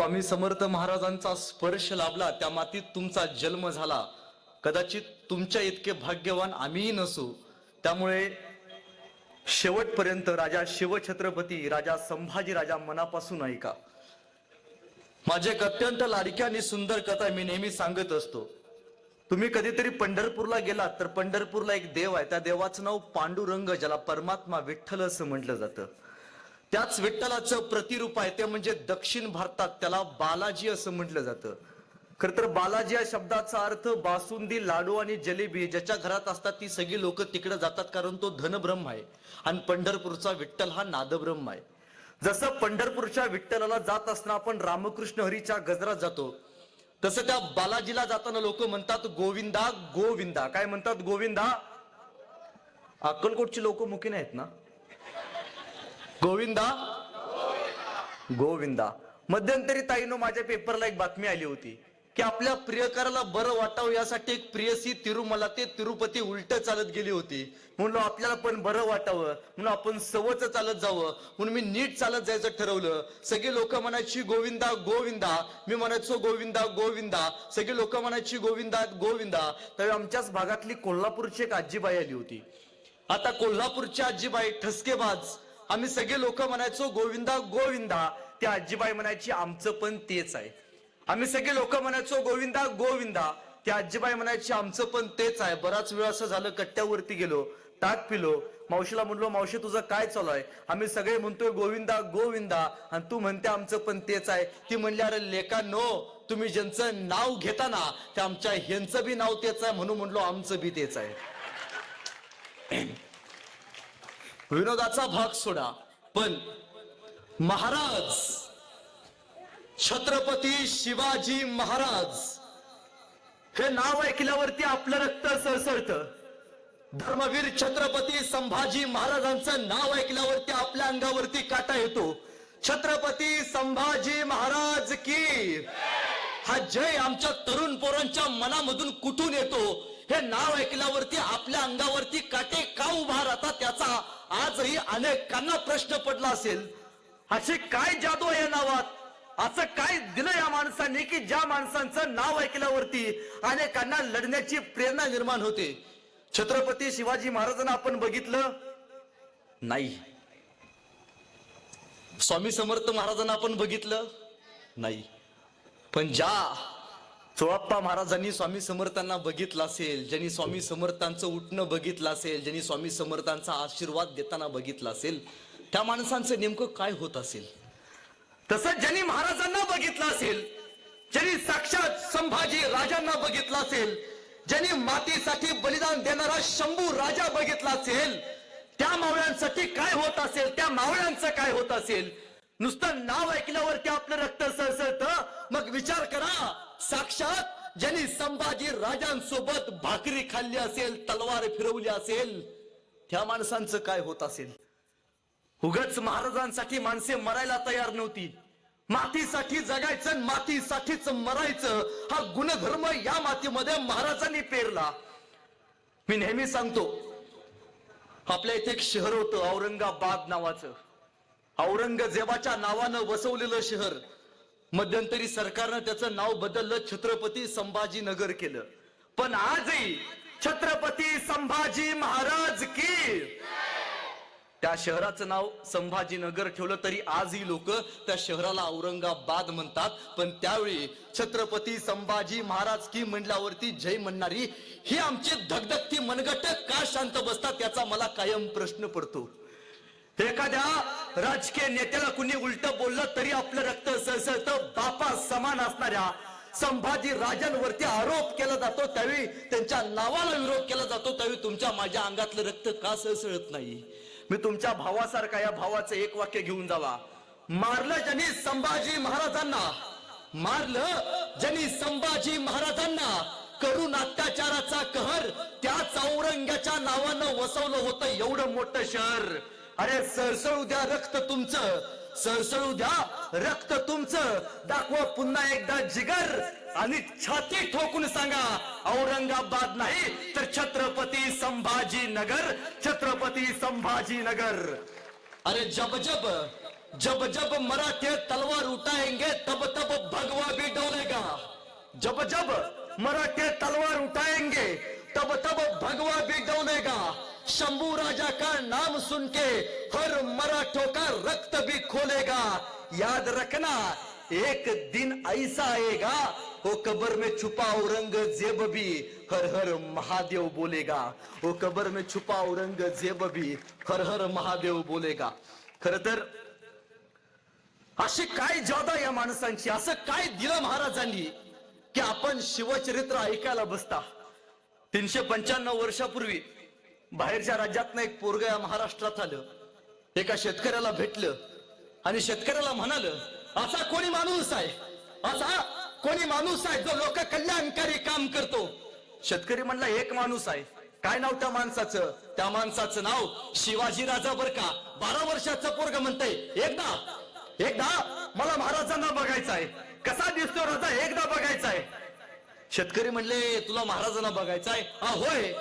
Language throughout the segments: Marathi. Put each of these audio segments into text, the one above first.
स्वामी समर्थ महाराजांचा स्पर्श लाभला त्या मातीत तुमचा जन्म झाला. कदाचित तुमच्या इतके भाग्यवान आम्हीही नसू. त्यामुळे शेवटपर्यंत राजा शिवछत्रपती राजा संभाजी राजा मनापासून ऐका. माझे एक अत्यंत लाडकी आणि सुंदर कथा मी नेहमी सांगत असतो. तुम्ही कधीतरी पंढरपूरला गेलात तर पंढरपूरला एक देव आहे. त्या देवाचं नाव पांडुरंग ज्याला परमात्मा विठ्ठल असं म्हटलं जातं. त्याच विठ्ठलाचं प्रतिरूप आहे ते म्हणजे दक्षिण भारतात त्याला बालाजी असं म्हटलं जातं. खर तर बालाजी या शब्दाचा अर्थ बासुंदी लाडू आणि जलेबी ज्याच्या घरात असतात ती सगळी लोक तिकडे जातात कारण तो धनब्रह्म आहे. आणि पंढरपूरचा विठ्ठल हा नादब्रह्म आहे. जसं पंढरपूरच्या विठ्ठलाला जात असताना आपण रामकृष्ण हरीच्या गजरात जातो तसं त्या बालाजीला जाताना लोक म्हणतात गोविंदा गोविंदा. काय म्हणतात गोविंदा? अक्कलकोटची लोक मुखी आहेत ना? गोविंदा? गोविंदा. मध्यंतरी ताईनो माझ्या पेपरला एक बातमी आली होती की आपल्या प्रियकराला बरं वाटावं यासाठी एक प्रियसी तिरुमला ते तिरुपती उलट चालत गेली होती. म्हणलो आपल्याला पण बरं वाटावं. म्हणून आपण सवच चालत जावं. म्हणून मी नीट चालत जायचं ठरवलं. सगळी लोक म्हणायची गोविंदा गोविंदा. मी म्हणायचो गोविंदा गोविंदा. सगळी लोक म्हणायची गोविंदा गोविंदा. तर आमच्याच भागातली कोल्हापूरची एक आजीबाई आली होती. आता कोल्हापूरची आजीबाई ठसकेबाज. आम्ही सगळे लोक म्हणायचो गोविंदा गोविंदा. ती आजीबाई म्हणायची आमचं पण तेच आहे. आम्ही सगळे लोक म्हणायचो गोविंदा गोविंदा. ती आजीबाई म्हणायची आमचं पण तेच आहे. बराच वेळ असं झालं कट्ट्यावरती गेलो ताक पिलो. मावशीला म्हणलो मावशी तुझं काय चालू आहे? आम्ही सगळे म्हणतोय गोविंदा गोविंदा. आणि तू म्हणते आमचं पण तेच आहे. ती म्हणली अरे लेखा नो. तुम्ही ज्यांचं नाव घेता ना ते आमच्या ह्यांचं बी नाव तेच आहे. म्हणून म्हणलो आमचं बी तेच आहे. विनोदाचा भाग सोडा. पण महाराज छत्रपती शिवाजी महाराज हे नाव ऐकल्यावरती आपलं रक्त सळसळत धर्मवीर छत्रपती संभाजी महाराजांचं नाव ऐकल्यावरती आपल्या अंगावरती काटा येतो. छत्रपती संभाजी महाराज की हा जय आमच्या तरुण पोरांच्या मनामधून कुठून येतो? हे नाव ऐकल्यावरती आपल्या अंगावरती काटे का उभा राहतात त्याचा आजही अनेकांना प्रश्न पडला असेल. अशी काय जादू या नावात? असं काय दिलं या माणसांनी की ज्या माणसांचं नाव ऐकल्यावरती अनेकांना लढण्याची प्रेरणा निर्माण होते? छत्रपती शिवाजी महाराजांना आपण बघितलं? नाही. स्वामी समर्थ महाराजांना आपण बघितलं? नाही. पण ज्या चोळप्पा महाराजांनी स्वामी समर्थांना बघितलं असेल ज्यांनी स्वामी समर्थांचं उठणं बघितलं असेल ज्यांनी स्वामी समर्थांचा आशीर्वाद देताना बघितला असेल त्या माणसांचं नेमकं काय होत असेल? तसंच ज्यांनी महाराजांना बघितलं असेल ज्यांनी साक्षात संभाजी राजांना बघितलं असेल ज्यांनी मातीसाठी बलिदान देणारा शंभू राजा बघितला असेल त्या मावळ्यांसाठी काय होत असेल त्या मावळ्यांचं काय होत असेल? नुसतं नाव ऐकल्यावर ते आपलं रक्त सळसळत मग विचार करा साक्षात ज्यांनी संभाजी राजांसोबत भाकरी खाल्ली असेल तलवार फिरवली असेल त्या माणसांचं काय होत असेल? उगच महाराजांसाठी माणसे मरायला तयार नव्हती. मातीसाठी जगायचं आणि मातीसाठीच मरायचं हा गुणधर्म या मातीमध्ये महाराजांनी पेरला. मी नेहमी सांगतो आपल्या इथे एक शहर होतं औरंगाबाद नावाचं. औरंगजेबाच्या नावानं वसवलेलं शहर. मध्यंतरी सरकारनं त्याचं नाव बदललं छत्रपती संभाजीनगर केलं. पण आजही छत्रपती संभाजी महाराज की त्या शहराचं नाव संभाजीनगर ठेवलं तरी आजही लोक त्या शहराला औरंगाबाद म्हणतात. पण त्यावेळी छत्रपती संभाजी महाराज की म्हणल्यावरती जय म्हणणारी ही आमची धगधगती मनगट का शांत बसतात याचा मला कायम प्रश्न पडतो. एखाद्या राजकीय नेत्याला कुणी उलट बोललं तरी आपलं रक्त सळसळत बापा समान असणाऱ्या संभाजी राजांवरती आरोप केला जातो त्यावेळी त्यांच्या नावाला विरोध केला जातो त्यावेळी तुमच्या माझ्या अंगातलं रक्त का सळसळत नाही? मी तुमच्या भावासारखा या भावाचं एक वाक्य घेऊन जावा. मारलं ज्यांनी संभाजी महाराजांना मारलं ज्यांनी संभाजी महाराजांना करून अत्याचाराचा कहर त्याच औरंग्याच्या नावानं वसवलं होतं एवढं मोठं शहर. अरे सळसळू द्या रक्त तुमचं सळसळू द्या रक्त तुमचं. दाखवा पुन्हा एकदा जिगर आणि छाती ठोकून सांगा औरंगाबाद नाही तर छत्रपती संभाजी नगर छत्रपती संभाजी नगर अरे जब जब जब जब मराठे तलवार उठाएंगे तब तब भगवा भी डोलेगा. जब जब मराठे तलवार उठाएंगे तब तब भगवा भी डोलेगा. शंभू राजा का नाम सुन के हर मराठों का रक्त भी खोलेगा। याद रखना एक दिन ऐसा आएगा वो कब्र में छुपा औरंगजेब भी हर हर महादेव बोलेगा। वो कब्र में छुपा औरंगजेब भी हर हर महादेव बोलेगा। खर तर अशी काय जादा या माणसांची असं काय दिलं महाराजांनी की आपण शिवचरित्र ऐकायला बसता. तीनशे पंच्याण्णव वर्षापूर्वी बाहेरच्या राज्यातनं एक पोरग या महाराष्ट्रात आलं. एका शेतकऱ्याला भेटलं आणि शेतकऱ्याला म्हणाल असा कोणी माणूस आहे? असा कोणी माणूस आहे जो लोक कल्याणकारी काम करतो? शेतकरी म्हणला एक माणूस आहे. काय नाव त्या माणसाचं? त्या माणसाचं नाव शिवाजी राजा बर का. बारा वर्षाचं पोरग म्हणतय. एकदा एकदा मला महाराजांना बघायचं आहे. कसा दिसतो राजा? एकदा बघायचा आहे. शेतकरी म्हणले तुला महाराजांना बघायचं आहे? हा होय.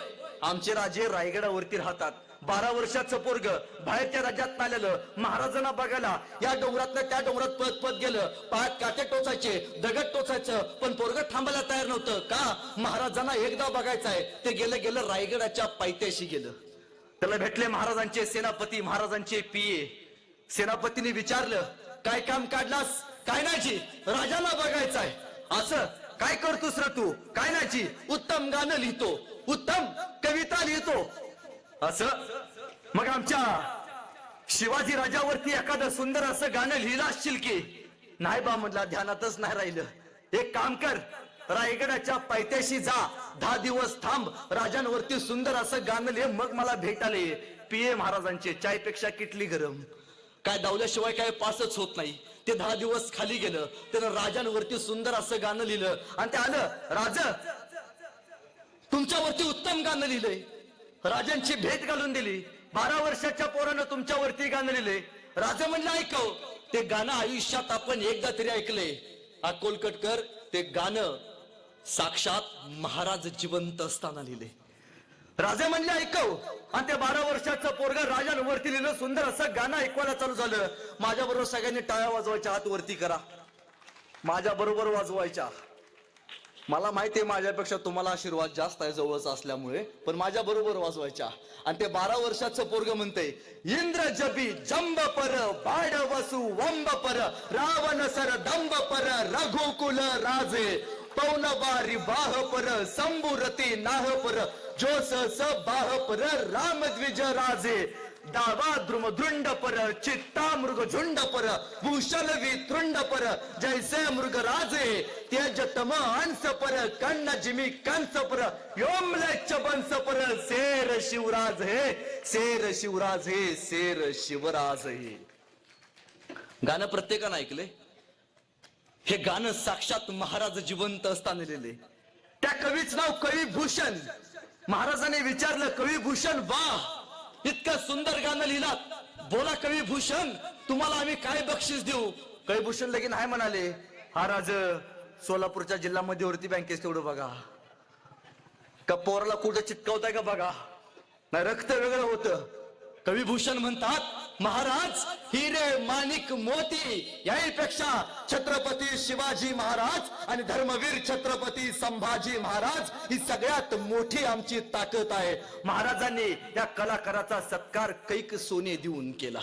आमचे राजे रायगडावरती राहतात. बारा वर्षाचं पोरग बाहेरच्या राज्यात आलेलं महाराजांना बघायला या डोंगरातनं त्या डोंगरात पत पत गेलं. पायात काटे टोचायचे दगड टोचायचं पण पोरग थांबायला तयार नव्हतं. का? महाराजांना एकदा बघायचं आहे. ते गेलं गेलं रायगडाच्या पायथ्याशी गेलं. त्याला भेटले महाराजांचे सेनापती महाराजांचे पिये सेनापतीने विचारलं काय काम काढलास? काय नाही राजाला बघायचं आहे. असं? काय करतोस र तू? काय नाही उत्तम गाणं लिहितो. उत्तम कविता लिहितो. असं? मग आमच्या शिवाजी राजावरती एखादं सुंदर असं गाणं लिहिलं असशील की? नाही बा म्हटला ध्यानातच नाही राहिलं. एक काम कर रायगडाच्या पायथ्याशी जा. दहा दिवस थांब राजांवरती सुंदर असं गाणं लिह मग मला भेटाले. पीए महाराजांचे चायपेक्षा किटली गरम. काय दावल्याशिवाय काय पासच होत नाही. ते दहा दिवस खाली गेलं त्यानं राजांवरती सुंदर असं गाणं लिहिलं. आणि ते आलं राज तुमच्यावरती उत्तम गाणं लिहिलंय. राजांची भेट घालून दिली. बारा वर्षाच्या पोरानं तुमच्यावरती गाणं लिहिलंय. राजा म्हणलं ऐकव ते गाणं आयुष्यात आपण एकदा तरी ऐकलंय. अकोलकटकर ते गाणं साक्षात महाराज जिवंत असताना लिहिले राजे म्हणले ऐकव आणि ते बारा वर्षाचा पोरगा राजांवरती लिहिलं सुंदर असं गाणं ऐकवायला चालू झालं. माझ्या बरोबर सगळ्यांनी टाळ्या वाजवायच्या हात वरती करा. माझ्या बरोबर वाजवायच्या. मला माहिती आहे माझ्यापेक्षा तुम्हाला आशीर्वाद जास्त आहे जवळच असल्यामुळे पण माझ्या बरोबर वाजवायच्या. आणि ते बारा वर्षाचं पोरग म्हणते इंद्र जबी जंब पर बाड वसू वंब पर रावण सर दंब पर रघुकुल राजे पौन बारी बाह पर संभुरती नाह पर जोस बाह पर राम द्विज राजे दावा ध्रुम दृंड पर चित्ता मृग झुंड पर भूषण तृंड पर जैसे मृग राजे तेज तम हंस पर कन्न जिमी कंस पर योमलेच बंस पर शेर शिवराज हे शेर शिवराज हे शेर शिवराज। हे गाणं प्रत्येकानं ऐकले हे गाणं साक्षात महाराज जिवंत असताना लिहिले त्या कवीच नाव कवी भूषण महाराजांनी विचारलं कवी भूषण वा इतकं सुंदर गाणं लिहिलात. बोला कवी भूषण तुम्हाला आम्ही काय बक्षीस देऊ? कवी भूषण लगीन हाय म्हणाले. हा राज सोलापूरच्या जिल्हा मध्यवर्ती बँकेत तेवढं बघा. का पोराला कुठं चिटकवताय का बघा. नाही रक्त वेगळं होतं. कविभूषण म्हणतात महाराज हिरे माणिक मोती याहीपेक्षा छत्रपती शिवाजी महाराज आणि धर्मवीर छत्रपती संभाजी महाराज ही सगळ्यात मोठी आमची ताकद आहे. महाराजांनी या कलाकाराचा सत्कार कैक सोने देऊन केला.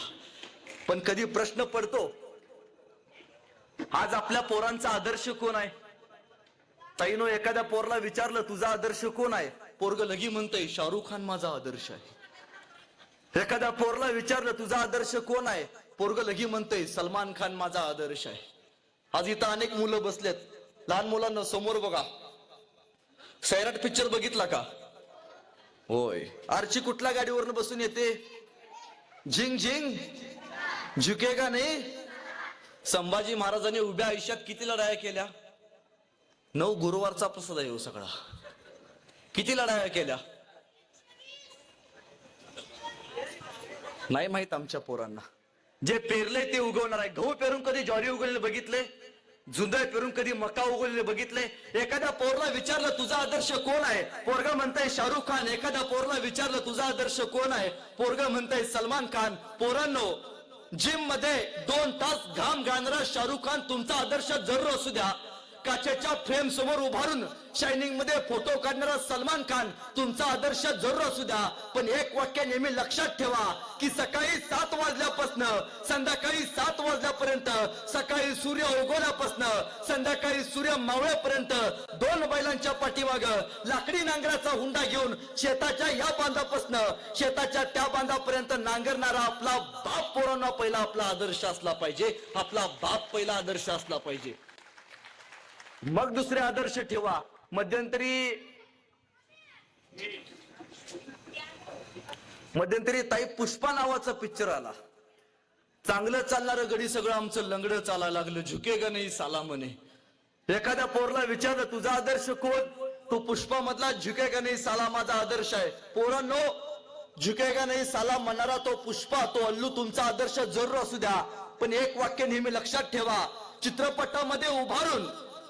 पण कधी प्रश्न पडतो आज आपल्या पोरांचा आदर्श कोण आहे? ताईनो एखाद्या पोरला विचारलं तुझा आदर्श कोण आहे? पोरग लगी म्हणतंय शाहरुख खान माझा आदर्श आहे. एखाद्या पोरला विचारलं तुझा आदर्श कोण आहे? पोरग लगी म्हणतय सलमान खान माझा आदर्श आहे. आज इथं अनेक मुलं बसलेत. लहान मुलांना समोर बघा. सैराट पिक्चर बघितला का? होय. आरची कुठल्या गाडीवरनं बसून येते? झिंग झिंग. झुके का नाही? संभाजी महाराजांनी उभ्या आयुष्यात किती लढाया केल्या? नऊ गुरुवारचा प्रसाद आहे हो सगळा. किती लढाया केल्या? नाही माहीत आमच्या पोरांना. जे पेरले ते उगवणार आहे. गहू पेरून कधी ज्वारी उगवलेले बघितले? जुंदळ पेरून कधी मका उगवलेले बघितले? एखाद्या पोरला विचारलं तुझा आदर्श कोण आहे? पोरगा म्हणताय शाहरुख खान. एखाद्या पोरला विचारलं तुझा आदर्श कोण आहे? पोरगा म्हणताय सलमान खान. पोरांनो जिममध्ये दोन तास घाम गाणारा शाहरुख खान तुमचा आदर्श जरूर असू द्या. काचेच्या फ्रेम समोर उभारून शायनिंगमध्ये फोटो काढणारा सलमान खान तुमचा आदर्श जरूर असू द्या. पण एक वाक्य नेहमी लक्षात ठेवा की सकाळी सात वाजल्यापासून संध्याकाळी सात वाजल्यापर्यंत सकाळी सूर्य उगवल्यापासून संध्याकाळी सूर्य मावळेपर्यंत दोन बैलांच्या पाठीमाग लाकडी नांगराचा हुंडा घेऊन शेताच्या या बांधापासून शेताच्या त्या बांधापर्यंत नांगरणारा आपला बाप पोरांना पहिला आपला आदर्श असला पाहिजे. आपला बाप पहिला आदर्श असला पाहिजे. मग दुसरे आदर्श ठेवा. मध्यंतरी मध्यंतरी ताई पुष्पा नावाचा पिक्चर आला. चांगलं चालणार गडी सगळं आमचं लंगडं चाला लागलं. झुकेगा नाही साला म्हणे एखाद्या पोरला विचारलं तुझा आदर्श कोण? तो पुष्पा मधला झुकेगा नाही साला माझा आदर्श आहे. पोरांनो झुकेगा नाही साला म्हणणारा तो पुष्पा तो अल्लू तुमचा आदर्श जरूर असू द्या. पण एक वाक्य नेहमी लक्षात ठेवा. चित्रपटामध्ये उभारून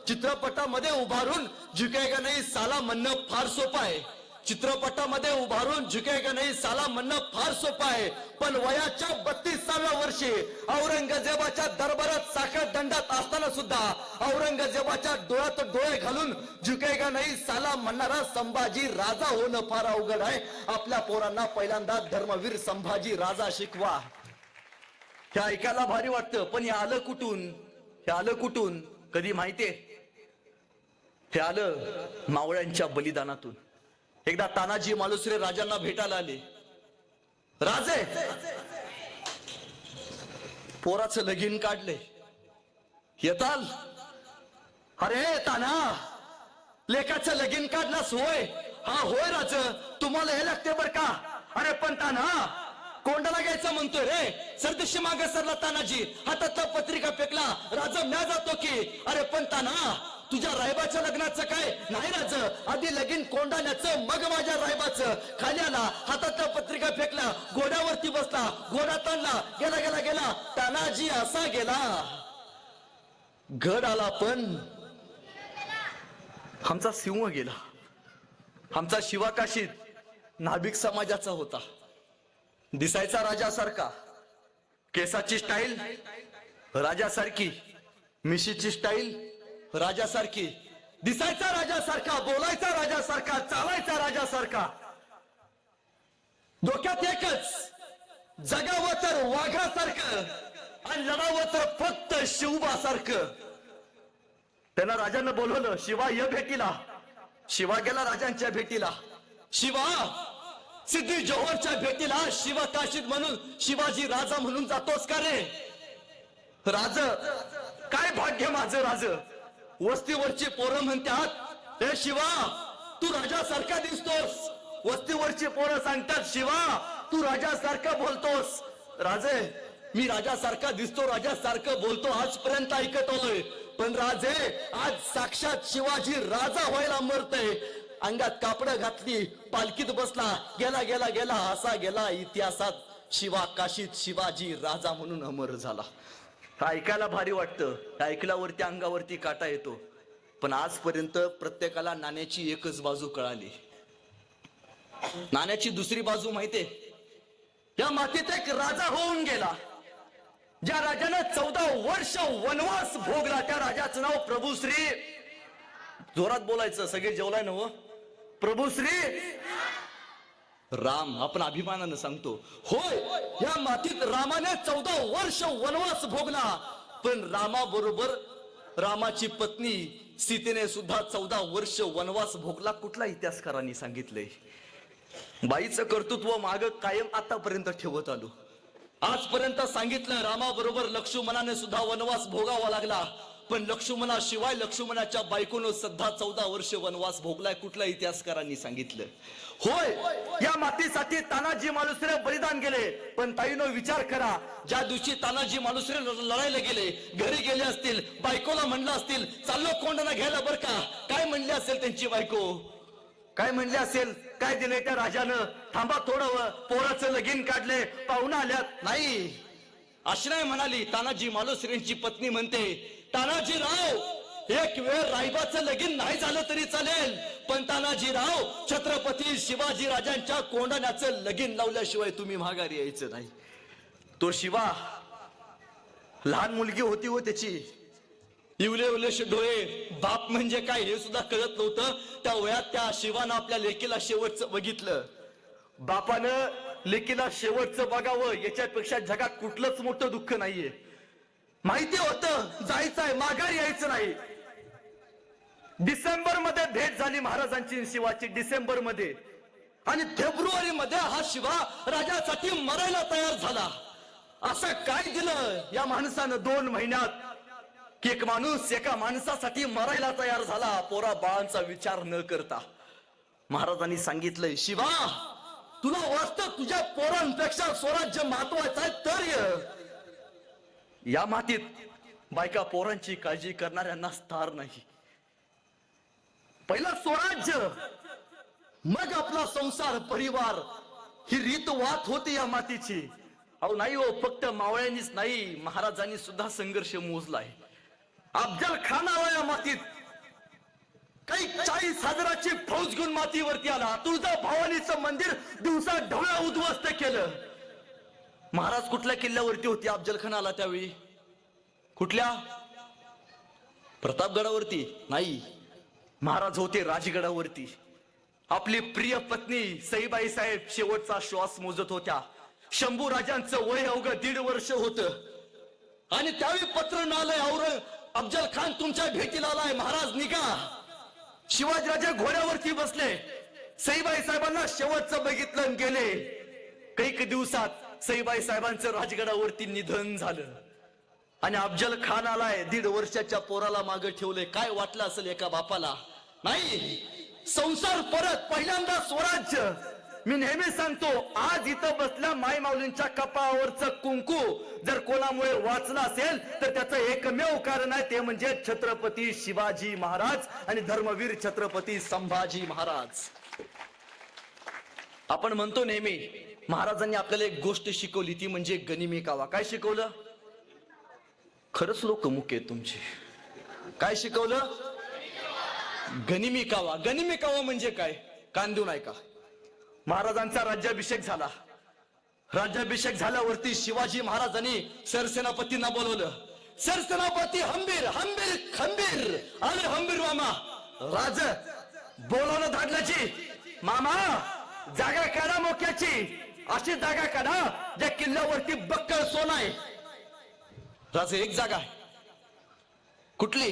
चित्रपटामध्ये उभारून झुकेगा नाही साला म्हणणं फार सोपं आहे. चित्रपटामध्ये उभारून झुकेगा नाही साला म्हणणं फार सोपं आहे. पण वयाच्या बत्तीसाव्या वर्षी औरंगजेबाच्या दरबारात साखर दंडात असताना सुद्धा औरंगजेबाच्या डोळ्यात डोळे घालून झुकेगा नाही साला म्हणणारा संभाजी राजा होणं फार अवघड आहे. आपल्या पोरांना पहिल्यांदा धर्मवीर संभाजी राजा शिकवा. हे ऐकायला भारी वाटतं पण हे आलं कुठून? हे आलं कुठून? कधी माहितीये? हे आलं मावळ्यांच्या बलिदानातून. एकदा तानाजी मालुसरे राजांना भेटायला आले. राजे! पोराचं लगीन काढले. येताल? अरे ताना! लेखाचं लगीन काढलास होय. हा होय राज. तुम्हाला हे लागते बर का? अरे पण ताना कोंडाला घ्यायचं म्हणतोय रे. सरदेशी मागे सरला तानाजी. हातातला पत्रिका फेकला. राजा म्या जातो की. अरे पण ताना तुझ्या रायबाच्या लग्नाचं काय? नाही राज आधी लगीन कोंडाण्याचं मग माझ्या रायबाचं. खाली आला हातातल्या पत्रिका फेकला घोड्यावरती बसला घोडा ताणला गेला गेला गेला. तानाजी असा गेला. घड आला पण आमचा सिंह गेला. आमचा शिवाकाशीत नाभिक समाजाचा होता. दिसायचा राजासारखा. केसाची स्टाईल राजासारखी. मिशीची स्टाईल राजासारखी. दिसायचा राजासारखा बोलायचा राजासारखा चालायचा राजासारखा. डोक्यात एकच जगावं तर वाघासारखं आणि लढावं तर फक्त शिवबासारखं. त्यांना राजानं बोलवलं शिवा ये भेटीला. शिवा गेला राजांच्या भेटीला. शिवा सिद्धी जोहरच्या भेटीला शिवा काशीत म्हणून शिवाजी राजा म्हणून जातोस का रे? राज काय भाग्य माझं राज? वस्तीवरची पोरं म्हणतात हे शिवा तू राजासारखा दिसतोस. वस्तीवरची पोरं सांगतात शिवा तू राजासारखा बोलतोस. राजे मी राजासारखा दिसतो राजासारखं बोलतो आजपर्यंत ऐकत आलोय. पण राजे आज साक्षात शिवाजी राजा व्हायला मरतय. अंगात कापड घातली पालखीत बसला गेला गेला गेला असा गेला इतिहासात. शिवा काशीत शिवाजी राजा म्हणून अमर झाला. ऐकायला भारी वाटतं. ऐकल्यावरती अंगावरती काटा येतो. पण आजपर्यंत प्रत्येकाला नाण्याची एकच बाजू कळाली. नाण्याची दुसरी बाजू माहितीये? या मातीत एक राजा होऊन गेला. ज्या राजानं चौदा वर्ष वनवास भोगला त्या राजाचं नाव प्रभूश्री. जोरात बोलायचं सगळे जेवलाय ना हो? प्रभूश्री. राम आपण अभिमानानं सांगतो होय या मातीत रामाने चौदा वर्ष वनवास भोगला पण रामाबरोबर रामाची पत्नी सीतेने सुद्धा चौदा वर्ष वनवास भोगला कुठला इतिहासकारांनी सांगितलंय? बाईचं कर्तृत्व माग कायम आतापर्यंत ठेवत आलो. आजपर्यंत सांगितलं रामाबरोबर लक्ष्मणाने सुद्धा वनवास भोगावा लागला. पण लक्ष्मणा शिवाय लक्ष्मणाच्या बायकोनं सध्या चौदा वर्ष वनवास भोगलाय कुठल्या इतिहासकारांनी सांगितलं? होय या मातीसाठी तानाजी मालुसरे बलिदान गेले. पण ताईनो विचार करा ज्या दिवशी तानाजी मालुसरे लढायला गेले घरी गेले असतील बायकोला म्हणलं असतील चाललो कोंडाना घ्यायला बर का? काय म्हणले असेल त्यांची बायको? काय म्हणले असेल? काय दिले त्या राजानं? थांबा थोडं व, पोराचं लगीन काढले पाहुणा आल्यात. नाही. अशी नाही म्हणाली तानाजी मालुसरेंची पत्नी म्हणते तानाजी राव एक वेळ रायबाचं लगीन नाही झालं तरी चालेल. पण तानाजी राव छत्रपती शिवाजी राजांच्या कोंडाण्याचं लगीन लावल्याशिवाय तुम्ही माघारी यायचं नाही. तो शिवा लहान मुलगी होती हो त्याची. इवले उलेश डोळे बाप म्हणजे काय हे सुद्धा कळत नव्हतं. त्या वयात त्या शिवानं आपल्या लेकीला शेवटचं बघितलं. बापानं लेकीला शेवटचं बघावं याच्यापेक्षा जगात कुठलंच मोठं दुःख नाहीये. माहिती होतं जायचंय माघार यायचं नाही. डिसेंबरमध्ये भेट झाली महाराजांची शिवाची डिसेंबरमध्ये आणि फेब्रुवारी मध्ये हा शिवा राजासाठी मरायला तयार झाला. असं काय दिलं या माणसानं दोन महिन्यात? की एक माणूस एका माणसासाठी मरायला तयार झाला. पोरा बाळांचा विचार न करता. महाराजांनी सांगितलंय शिवा तुला वाटतं तुझ्या पोरांपेक्षा स्वराज्य महत्वाचं आहे? तर या मातीत बायका पोरांची काळजी करणाऱ्यांना स्थार नाही. पहिलं स्वराज्य मग आपला संसार परिवार. ही रीत वात होती या मातीची. अहो नाही हो फक्त मावळ्यांनीच नाही महाराजांनी सुद्धा संघर्ष मोजलाय. अफजल खानाला या मातीत काही चाळीस हजाराची फौज घेऊन मातीवरती आला. तुळजा भवानीचं मंदिर दिवसा ढवळ्या उद्ध्वस्त केलं. महाराज कुठल्या किल्ल्यावरती होती? अफजलखान आला त्यावेळी. कुठल्या? प्रतापगडावरती? नाही. महाराज होते राजगडावरती. आपली प्रिय पत्नी सईबाई साहेब शेवटचा श्वास मोजत होत्या. शंभू राजांचं वय अवघं दीड वर्ष होत. आणि त्यावेळी पत्र नालय औरंग अफजल खान तुमच्या भेटीला आलाय. महाराज निघा. शिवाजीराजे घोड्यावरती बसले. सईबाई साहेबांना शेवटचं बघितलं गेले. कैक दिवसात सईबाई साहेबांचं राजगडावरती निधन झालं. आणि अफजल खान आलाय दीड वर्षाच्या पोराला मागे ठेवले काय वाटलं असेल एका बापाला? नाही संसार परत पहिल्यांदा स्वराज्य. मी नेहमी सांगतो आज इथं बसल्या माय माऊलींच्या कपाळावरचं कुंकू. जर कोणामुळे वाचलं असेल तर त्याचं एकमेव कारण आहे ते म्हणजे छत्रपती शिवाजी महाराज आणि धर्मवीर छत्रपती संभाजी महाराज. आपण म्हणतो नेहमी महाराजांनी आपल्याला एक गोष्ट शिकवली ती म्हणजे गनिमी कावा. काय शिकवलं? खरंच लोक मुके तुमचे. काय शिकवलं? गनिमी कावा. गनिमी कावा म्हणजे काय? कांदून ऐका. महाराजांचा राज्याभिषेक झाला. राज्याभिषेक झाल्यावरती शिवाजी महाराजांनी सरसेनापतींना बोलवलं. सरसेनापती हंबीर हंबीर खंबीर. आले हंबीर मामा. राज बोलवलं धाडल्याची. मामा जागा काढा मोक्याची. अशी जागा काढा ज्या किल्ल्यावरती बक्कळ सोन आहे? राज एक जागा आहे. कुठली?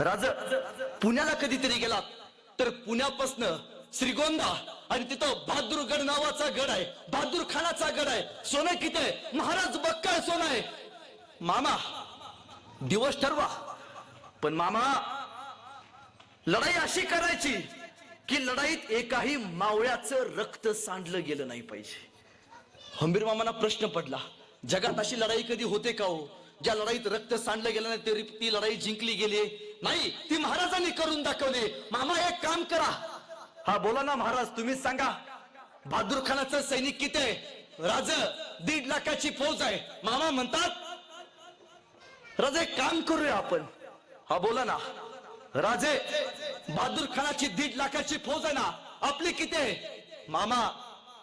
राज पुण्याला कधीतरी गेला. तर पुण्यापासनं श्रीगोंदा आणि तिथं बहादूरगड नावाचा गड आहे. बहादूर खानाचा गड आहे. सोनं किती आहे? महाराज बक्कळ सोनं आहे. मामा दिवस ठरवा. पण मामा लढाई अशी करायची की लढाईत एकाही मावळ्याचं रक्त सांडलं गेलं नाही पाहिजे. हंबीर मामांना प्रश्न पडला जगात अशी लढाई कधी होते का हो? ज्या लढाईत रक्त सांडलं गेलं नाही तरी ती लढाई जिंकली गेली नाही ती महाराजांनी करून दाखवली मामा एक काम करा. हा बोला ना महाराज तुम्हीच सांगा. बहादूर खानाचं सैनिक किती आहे? राज दीड लाखाची फौज आहे. मामा म्हणतात राजे एक काम करूया आपण. हा बोला ना. राजे बहादूर खानाची दीड लाखाची फौज आहे ना? आपली किती आहे? मामा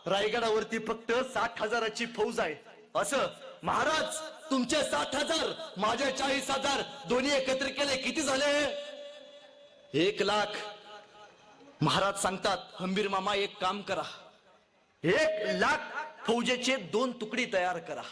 रायगडावरती फक्त साठ हजाराची फौज आहे. असं? महाराज तुमचे सात हजार माझे चाळीस हजार दोन्ही एकत्र केले किती झाले? एक लाख. महाराज सांगतात हंबीर मामा एक काम करा. एक लाख फौजेचे दोन तुकडी तयार करा.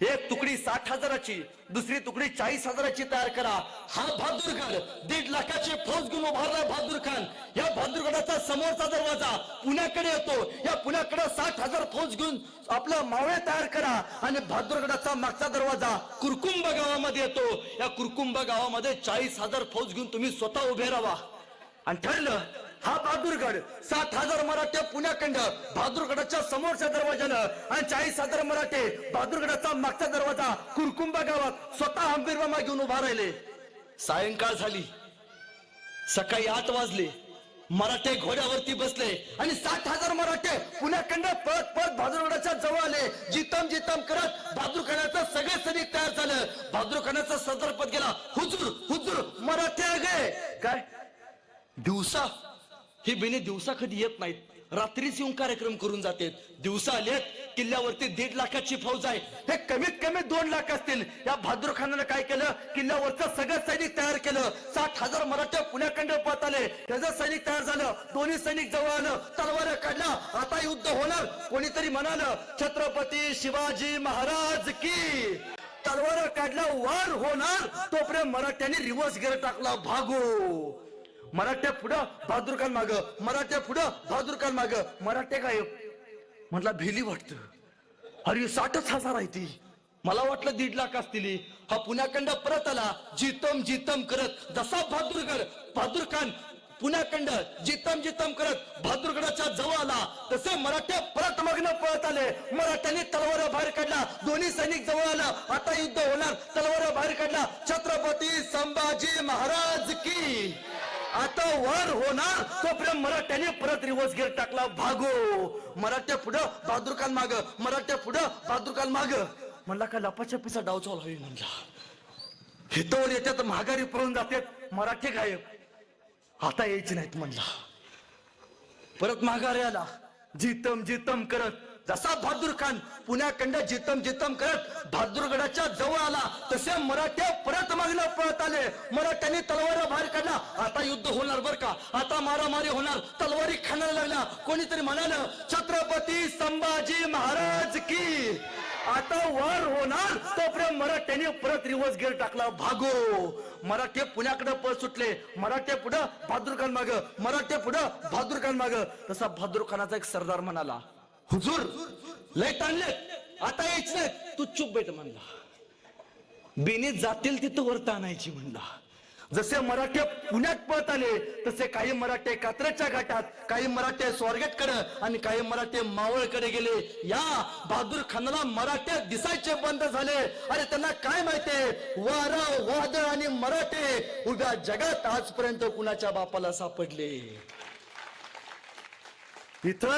एक तुकडी साठ हजाराची दुसरी तुकडी चाळीस हजाराची तयार करा. हा बहादूरगड दीड लाखाची फौज घेऊन उभारला बहादूर खान. या बहादूरगडाचा समोरचा दरवाजा पुण्याकडे येतो. या पुण्याकडे साठ हजार फौज घेऊन आपला मावळे तयार करा आणि भादुरगडाचा मागचा दरवाजा कुरकुंब गावामध्ये येतो. या कुरकुंब गावामध्ये चाळीस हजार फौज घेऊन तुम्ही स्वतः उभे राहा. आणि ठरलं हा बहादूरगड सात हजार मराठे पुण्याखंड बहादूरगडाच्या समोरच्या दरवाजानं आणि चाळीस हजार मराठे बहादूरगडाचा मागचा दरवाजा कुरकुंबा गावात स्वतः हंबीर घेऊन उभा राहिले. सायंकाळ झाली. सकाळी आठ वाजले. मराठे घोड्यावरती बसले आणि साठ हजार मराठे पुण्याखंड पळत पळत बहादूरगडाच्या जवळ आले. जितम जितम करत बहादूरखानाचं सगळे सैनिक तयार झालं. भादुरखाण्याचा सदर पद गेला. हुजूर हुजूर मराठे गे काय? दिवसा ही बेने दिवसा कधी येत नाहीत. रात्रीच येऊन कार्यक्रम करून जाते दिवसा आलेत किल्ल्यावरती दीड लाखाची फौज आहे. हे कमीत कमी दोन लाख असतील. या बहादूर खानानं काय केलं? किल्ल्यावरचं सगळं सैनिक तयार केलं. साठ हजार मराठे पुण्याकडे पळत आले. त्याचं सैनिक तयार झालं. दोन्ही सैनिक जवळ आलं. तलवार काढला. आता युद्ध होणार. कोणीतरी म्हणालं छत्रपती शिवाजी महाराज की. तलवार काढला वार होणार. तोपर्यंत मराठ्यांनी रिव्हर्स गेअर टाकला. भागो. मराठ्या पुढं बहादूर खान माग. मराठ्या पुढं बहादूर खान माग. मराठे काय म्हटला भेली वाटत. अरे साठच हजार आहे ती. मला वाटलं दीड लाख असतील. हा पुण्याकंड परत आला. जितम जितम करत. जसा बहादूरगड बहादूर खान पुण्याकंड जितम जितम करत बहादूरगडाच्या जवळ आला तसे मराठ्या परत मग्न पळत आले. मराठ्यांनी तलवार बाहेर काढला. दोन्ही सैनिक जवळ आला. आता युद्ध होणार. तलवार बाहेर काढला. छत्रपती संभाजी महाराज की आता वर होणार. तोपर्यंत मराठ्याने परत रिवर्स गेअर टाकला. भागो. मराठ्या पुढं बहादूर माग. मराठ्या पुढं बहादूर माग. म्हणला का लपाछपीचा डाव चालू हवी म्हणला. हितवर येतात महागारी पळून जातात. मराठी गायब आता यायची नाहीत म्हणला. परत माघारी आला. जितम जितम करत. जसा बहादूर खान पुण्याकंड जितम जितम करत बहादूरगडाच्या जवळ आला तसे मराठे परत मागणं पळत आले. मराठ्यांनी तलवार बाहेर काढला. आता युद्ध होणार बर का? आता मारामारी होणार. तलवारी खाण्याला लागला कोणीतरी म्हणालं छत्रपती संभाजी महाराज की. आता वार होणार. तोपर्यंत मराठ्यांनी परत रिवर्स गेअर टाकला. भागो. मराठे पुण्याकडे पळ सुटले. मराठे पुढं बहादूर खान माग. मराठे पुढं बहादूर खान माग. तसा बहादूर खानाचा एक सरदार म्हणाला हुजूर लय ताणले आता यायच नाही. तू चुप बैठ म्हणला. बेने जातील तिथं वरता आणायची म्हणला. जसे मराठे पुण्यात पळत आले तसे काही मराठे कात्रच्या घाटात काही मराठे स्वारगेटकडे आणि काही मराठे मावळकडे गेले. या बहादूर खानाला मराठे दिसायचे बंद झाले. अरे त्यांना काय माहितीये? वारा वादळ आणि मराठे उभ्या जगात आजपर्यंत कुणाच्या बापाला सापडले? इथं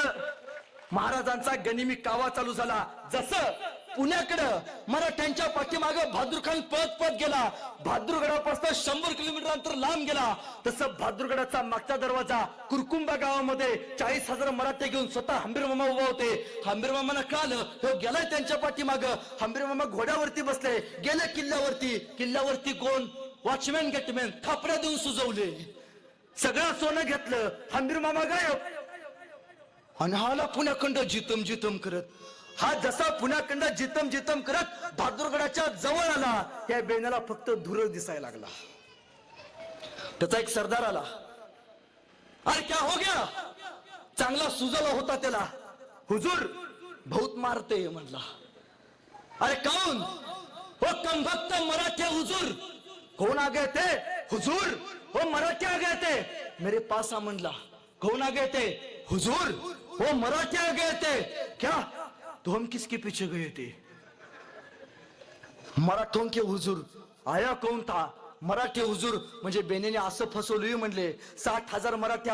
महाराजांचा गनिमी कावा चालू झाला. जसं पुण्याकडं मराठ्यांच्या पाठीमाग बहादूर पळत पळत गेला. बहादूरगडापासून शंभर किलोमीटर अंतर लांब गेला. तसं बहादूरगडाचा मागचा दरवाजा कुरकुंबा गावामध्ये चाळीस हजार मराठे घेऊन स्वतः हंबीरमामा उभा होते. हंबीरमामानं कळालं हो गेलाय त्यांच्या पाठीमाग. हंबीरमामा घोड्यावरती बसले. गेले किल्ल्यावरती. किल्ल्यावरती कोण? वॉचमॅन गेटमॅन थापड्या देऊन सुजवले. सगळं सोनं घेतलं. हंबीरमामा गायब. आणि हाला पुण्याखंड जितम जितम करत. हा जसा पुण्याखंड जितम जितम करत बहादूरगडाच्या जवळ आला त्या बेण्याला फक्त धुरळ दिसायला लागला. त्याचा एक सरदार आला. अरे क्या हो गया? चांगला सुजला होता त्याला. हुजूर बहुत मारते म्हणला. अरे काऊन? हो कंभक्त मराठे हुजूर. कौन आ गए थे हुजूर. हो मराठे आ गए थे मेरे पास आ म्हणला. कौन आ गए थे हुजूर. वो मराठे आ गए थे क्या? तो हम किसके पीछे गए थे. मराठों के हुजूर. आया कौन था? मराठी हुजूर. म्हणजे बेनेने असं फसवलं म्हणले. साठ हजार मराठी